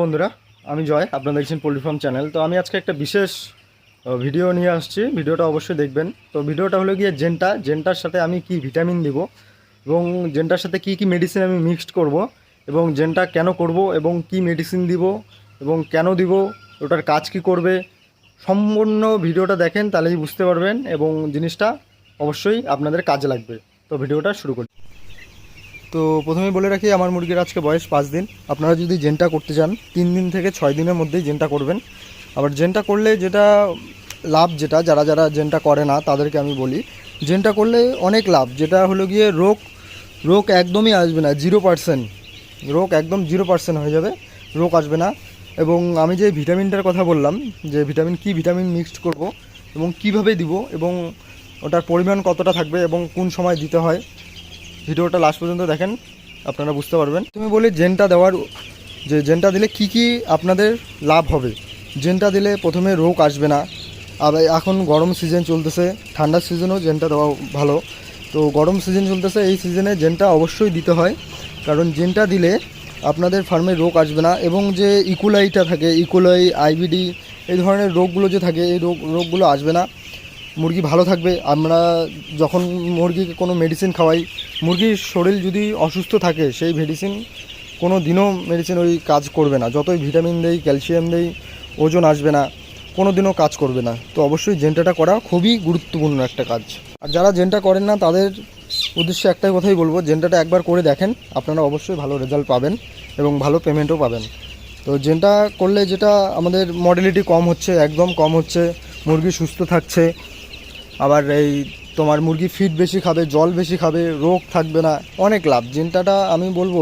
বন্ধুরা, আমি জয়, আপনারা দেখছেন পোলট্রি ফার্ম চ্যানেল তো আমি আজকে একটা বিশেষ ভিডিও নিয়ে আসছি। ভিডিওটা অবশ্যই দেখবেন। তো ভিডিওটা হলো গিয়ে জেনটা। জেনটার সাথে আমি কি ভিটামিন দিব এবং জেনটার সাথে কি কি মেডিসিন আমি মিক্সড করব এবং জেনটা কেন করব এবং কি মেডিসিন দিব এবং কেন দিব, ওটার কাজ কি করবে, সম্পূর্ণ ভিডিওটা দেখেন, তাহলেই বুঝতে পারবেন এবং জিনিসটা অবশ্যই আপনাদের কাজে লাগবে। তো ভিডিওটা শুরু করি। তো প্রথমে বলে রাখি, আমার মুরগির আজকে বয়স পাঁচ দিন। আপনারা যদি জেনটা করতে চান, তিন দিন থেকে ছয় দিনের মধ্যেই জেনটা করবেন। আবার জেনটা করলে যেটা লাভ যেটা, যারা যারা জেনটা করে না, তাদেরকে আমি বলি, জেনটা করলে অনেক লাভ। যেটা হলো গিয়ে রোগ রোগ একদমই আসবে না, জিরো পার্সেন্ট। রোগ একদম জিরো পার্সেন্ট হয়ে যাবে, রোগ আসবে না। এবং আমি যে ভিটামিনটার কথা বললাম, যে ভিটামিন, কি ভিটামিন মিক্সড করব এবং কীভাবে দিব এবং ওটার পরিমাণ কতটা থাকবে এবং কোন সময় দিতে হয় ভিডিওটা লাস্ট পর্যন্ত দেখেন, আপনারা বুঝতে পারবেন। তুমি বলি জেনটা দেওয়ার, যে জেনটা দিলে কি কি আপনাদের লাভ হবে? জেনটা দিলে প্রথমে রোগ আসবে না। আবার এখন গরম সিজন চলতেছে, ঠান্ডার সিজনেও জেনটা দেওয়া ভালো। তো গরম সিজন চলতেছে, এই সিজনে জেনটা অবশ্যই দিতে হয়। কারণ জেনটা দিলে আপনাদের ফার্মে রোগ আসবে না। এবং যে ইকুলাইটা থাকে ইকুলাই আইবিডি এই ধরনের রোগগুলো যে থাকে, এই রোগ, রোগগুলো আসবে না। মুরগি ভালো থাকবে। আমরা যখন মুরগিকে কোনো মেডিসিন খাওয়াই, মুরগির শরীর যদি অসুস্থ থাকে, সেই মেডিসিন কোনো দিনও মেডিসিন ওই কাজ করবে না। যতই ভিটামিন দেই ক্যালসিয়াম দেই, ওজন আসবে না, কোনো দিনও কাজ করবে না। তো অবশ্যই জেন্টাটা করা খুবই গুরুত্বপূর্ণ একটা কাজ। আর যারা জেন্টা করেন না, তাদের উদ্দেশ্যে একটাই কথাই বলব জেন্টাটা একবার করে দেখেন, আপনারা অবশ্যই ভালো রেজাল্ট পাবেন এবং ভালো পেমেন্টও পাবেন। তো জেন্টা করলে যেটা আমাদের মডেলিটি কম হচ্ছে, একদম কম হচ্ছে, মুরগি সুস্থ থাকছে আবার এই তোমার মুরগি ফিড বেশি খাবে, জল বেশি খাবে, রোগ থাকবে না, অনেক লাভ। জেন্টাটা আমি বলব,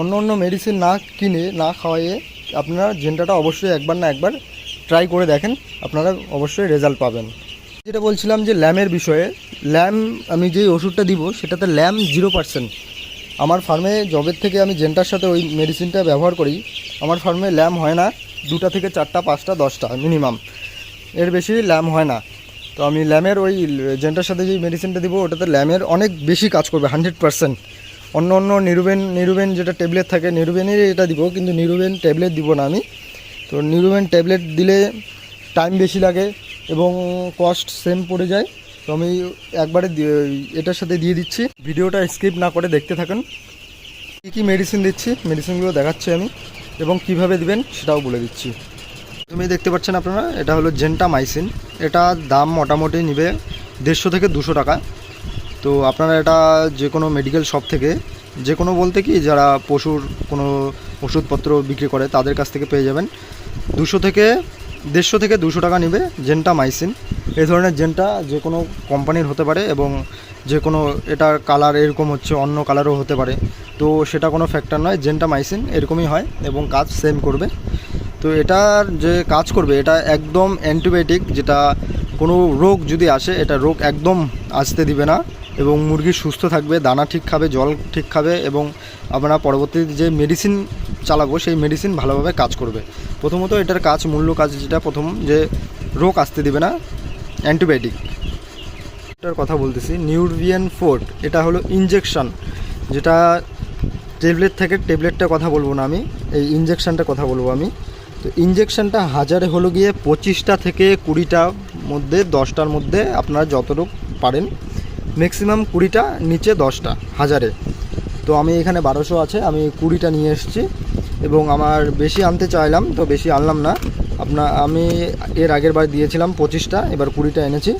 অন্য অন্য মেডিসিন না কিনে, না খাওয়াইয়ে আপনারা জেন্টাটা অবশ্যই একবার না একবার ট্রাই করে দেখেন, আপনারা অবশ্যই রেজাল্ট পাবেন। যেটা বলছিলাম যে ল্যামের বিষয়ে, ল্যাম আমি যেই ওষুধটা দিব, সেটাতে ল্যাম জিরো পার্সেন্ট আমার ফার্মে জবের থেকে আমি জেন্টার সাথে ওই মেডিসিনটা ব্যবহার করি, আমার ফার্মে ল্যাম হয় না, দুটা থেকে চারটা, পাঁচটা, দশটা মিনিমাম। এর বেশি ল্যাম হয় না। তো আমি ল্যামের ওই জেন্টার সাথে যে মেডিসিনটা দিব, ওটাতে ল্যামের অনেক বেশি কাজ করবে হান্ড্রেড পার্সেন্ট অন্য অন্য নিরুবেন নিরুবেন যেটা ট্যাবলেট থাকে নিরুবেনের এটা দিব, কিন্তু নিরুবেন ট্যাবলেট দিব না আমি। তো নিরুবেন ট্যাবলেট দিলে টাইম বেশি লাগে এবং কস্ট সেম পড়ে যায়। তো আমি একবারে এটার সাথে দিয়ে দিচ্ছি। ভিডিওটা স্কিপ না করে দেখতে থাকুন। কী কী মেডিসিন দিচ্ছি মেডিসিনগুলো দেখাচ্ছি আমি এবং কীভাবে দিবেন সেটাও বলে দিচ্ছি। তুমি দেখতে পাচ্ছেন আপনারা, এটা হলো জেন্টা মাইসিন এটা দাম মোটামুটি নিবে দেড়শো থেকে দুশো টাকা। তো আপনারা এটা যে কোনো মেডিকেল শপ থেকে, যে কোনো বলতে কি যারা পশুর কোনো ওষুধপত্র বিক্রি করে, তাদের কাছ থেকে পেয়ে যাবেন। দুশো থেকে, দেড়শো থেকে দুশো টাকা নিবে জেন্টা মাইসিন এই ধরনের জেন্টা যে কোনো কোম্পানির হতে পারে এবং যে কোনো, এটার কালার এরকম হচ্ছে, অন্য কালারও হতে পারে। তো সেটা কোনো ফ্যাক্টর নয় জেন্টা মাইসিন এরকমই হয় এবং কাজ সেম করবে। তো এটার যে কাজ করবে, এটা একদম অ্যান্টিবায়োটিক যেটা কোনো রোগ যদি আসে, এটা রোগ একদম আসতে দিবে না এবং মুরগি সুস্থ থাকবে, দানা ঠিক খাবে, জল ঠিক খাবে এবং আমরা পরবর্তীতে যে মেডিসিন চালাবো, সেই মেডিসিন ভালোভাবে কাজ করবে। প্রথমত এটার কাজ মূল্য কাজ যেটা, প্রথম যে রোগ আসতে দিবে না, অ্যান্টিবায়োটিক। এটার কথা বলতেছি নিউরভিয়ান ফোর্ট এটা হলো ইনজেকশন যেটা ট্যাবলেট থেকে ট্যাবলেটটা কথা বলব না আমি, এই ইনজেকশনটা কথা বলব আমি। তো ইনজেকশনটা হাজারে হলো গিয়ে পঁচিশটা থেকে কুড়িটা মধ্যে, দশটার মধ্যে আপনারা যতটুকু পারেন ম্যাক্সিমাম কুড়িটা, নিচে দশটা, হাজারে। তো আমি এখানে বারোশো আছে, আমি কুড়িটা নিয়ে এসেছি এবং আমার বেশি আনতে চাইলাম, তো বেশি আনলাম না। আপনার আমি এর আগের বার দিয়েছিলাম পঁচিশটা, এবার কুড়িটা এনেছি।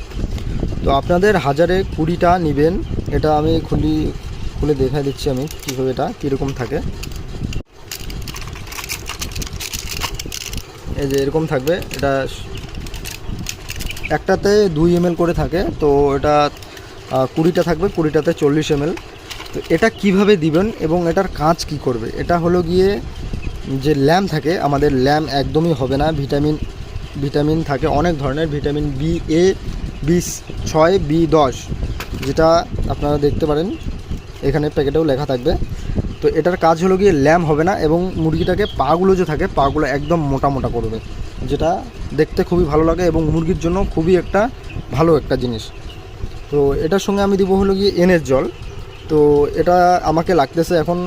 তো আপনাদের হাজারে কুড়িটা নেবেন, এটা আমি খুলি, খুলে দেখা দিচ্ছি আমি কীভাবে এটা, কীরকম থাকে। এই যে এরকম থাকবে, এটা একটাতে দুই এম করে থাকে, তো এটা কুড়িটা থাকবে, কুড়িটাতে চল্লিশ এম তো এটা কীভাবে দিবেন এবং এটার কাজ কি করবে? এটা হলো গিয়ে যে ল্যাম থাকে, আমাদের ল্যাম একদমই হবে না, ভিটামিন ভিটামিন থাকে অনেক ধরনের, ভিটামিন বি এ, বি ছয়, বি দশ, যেটা আপনারা দেখতে পারেন, এখানে প্যাকেটেও লেখা থাকবে। তো এটার কাজ হলো গিয়ে ল্যাম হবে না এবং মুরগিটাকে পাগুলো যে থাকে, পাগুলো একদম মোটা মোটা করবে, যেটা দেখতে খুবই ভালো লাগে এবং মুরগির জন্য খুবই একটা ভালো একটা জিনিস। তো এটার সঙ্গে আমি দিব হলো গিয়ে এনের জল। তো এটা আমাকে লাগতেছে এখন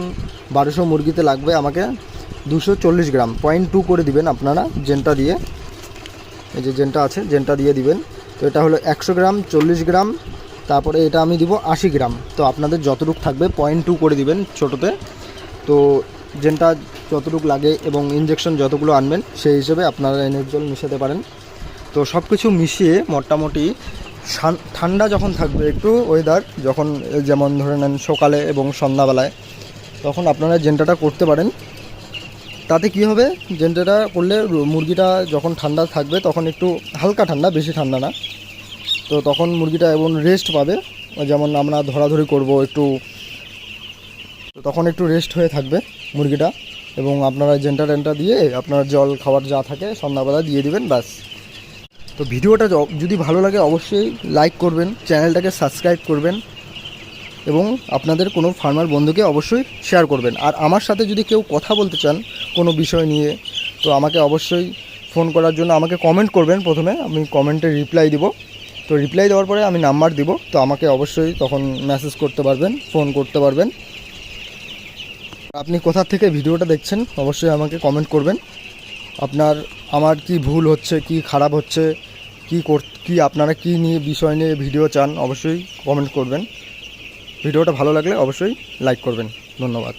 বারোশো মুরগিতে লাগবে আমাকে দুশো চল্লিশ গ্রাম। পয়েন্ট টু করে দিবেন আপনারা জেনটা দিয়ে। এই যে জেনটা আছে, জেনটা দিয়ে দিবেন। তো এটা হলো একশো গ্রাম, চল্লিশ গ্রাম তারপরে এটা আমি দিব আশি গ্রাম। তো আপনাদের যতটুকু থাকবে পয়েন্ট টু করে দিবেন ছোটোতে। তো জেনটা যতটুকু লাগে এবং ইঞ্জেকশন যতগুলো আনবেন, সেই হিসেবে আপনারা এনের জল মিশাতে পারেন। তো সব কিছু মিশিয়ে মোটামুটি ঠান্ডা যখন থাকবে একটু ওয়েদার যখন যেমন ধরে নেন সকালে এবং সন্ধ্যাবেলায়, তখন আপনারা জেন্টাটা করতে পারেন, তাতে কি হবে? জেন্টাটা করলে মুরগিটা যখন ঠান্ডা থাকবে, তখন একটু হালকা ঠান্ডা, বেশি ঠান্ডা না। তো তখন মুরগিটা এবং রেস্ট পাবে। যেমন আমরা ধরাধরি করব একটু। তখন একটু রেস্ট হয়ে থাকবে মুরগিটা। এবং আপনারা জেন্টা টেন্টা দিয়ে আপনার জল, খাবার যা থাকে সন্ধ্যাবেলা দিয়ে দিবেন, ব্যাস। তো ভিডিওটা যদি ভালো লাগে অবশ্যই লাইক করবেন চ্যানেলটাকে সাবস্ক্রাইব করবেন। এবং আপনাদের কোনো ফার্মার বন্ধুকে অবশ্যই শেয়ার করবেন। আর আমার সাথে যদি কেউ কথা বলতে চান কোনো বিষয় নিয়ে, তো আমাকে অবশ্যই ফোন করার জন্য আমাকে কমেন্ট করবেন প্রথমে। আমি কমেন্টে রিপ্লাই দিব। তো রিপ্লাই দেওয়ার পরে আমি নাম্বার দিব, তো আমাকে অবশ্যই তখন মেসেজ করতে পারবেন ফোন করতে পারবেন। আপনি কোথা থেকে ভিডিওটা দেখছেন, অবশ্যই আমাকে কমেন্ট করবেন। আপনার, আমার কি ভুল হচ্ছে, কি খারাপ হচ্ছে, কি কর, কি আপনারা কি নিয়ে বিষয় নিয়ে ভিডিও চান, অবশ্যই কমেন্ট করবেন। ভিডিওটা ভালো লাগলে অবশ্যই লাইক করবেন। ধন্যবাদ।